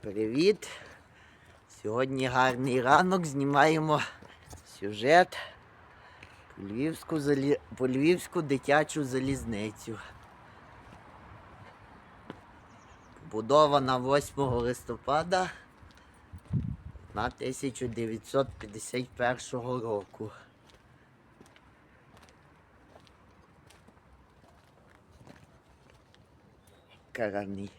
Привіт! Сьогодні гарний ранок, знімаємо сюжет по Львівську, залі... по Львівську дитячу залізницю. Побудована 8 листопада на 1951 року. Караний.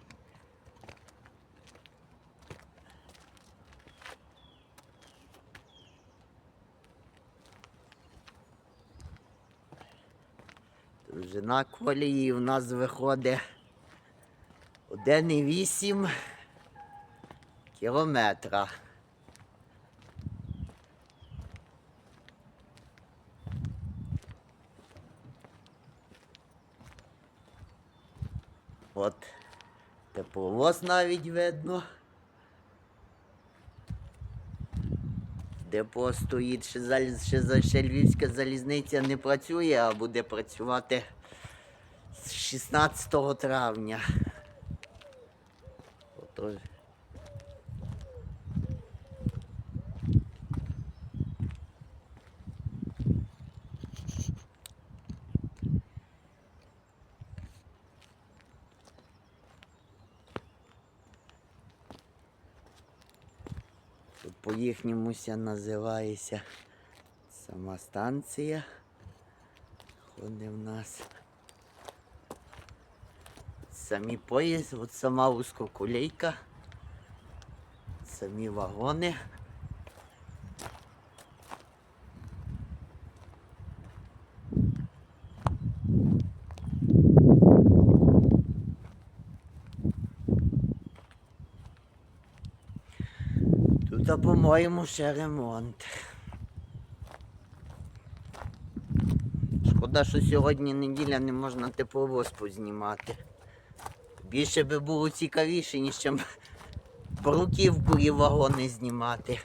Довжина колії у нас виходить 1,8 кілометра. От тепловоз навіть видно. Депо стоїть, ще, ще, ще Львівська залізниця не працює, а буде працювати з 16 травня. Отож. По їхньомуся називається сама станція. Ходи в нас. Самі поїзд, от сама вузькоколейка, самі вагони. А, по-моєму, ще ремонт. Шкода, що сьогодні неділя не можна тепловоз познімати. Більше би було цікавіше, ніж бруківку і вагони знімати.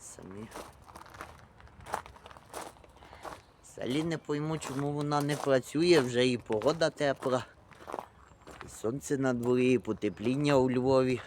Самі. Взагалі не пойму, чому вона не працює, вже і погода тепла. І сонце на дворі, і потепління у Львові.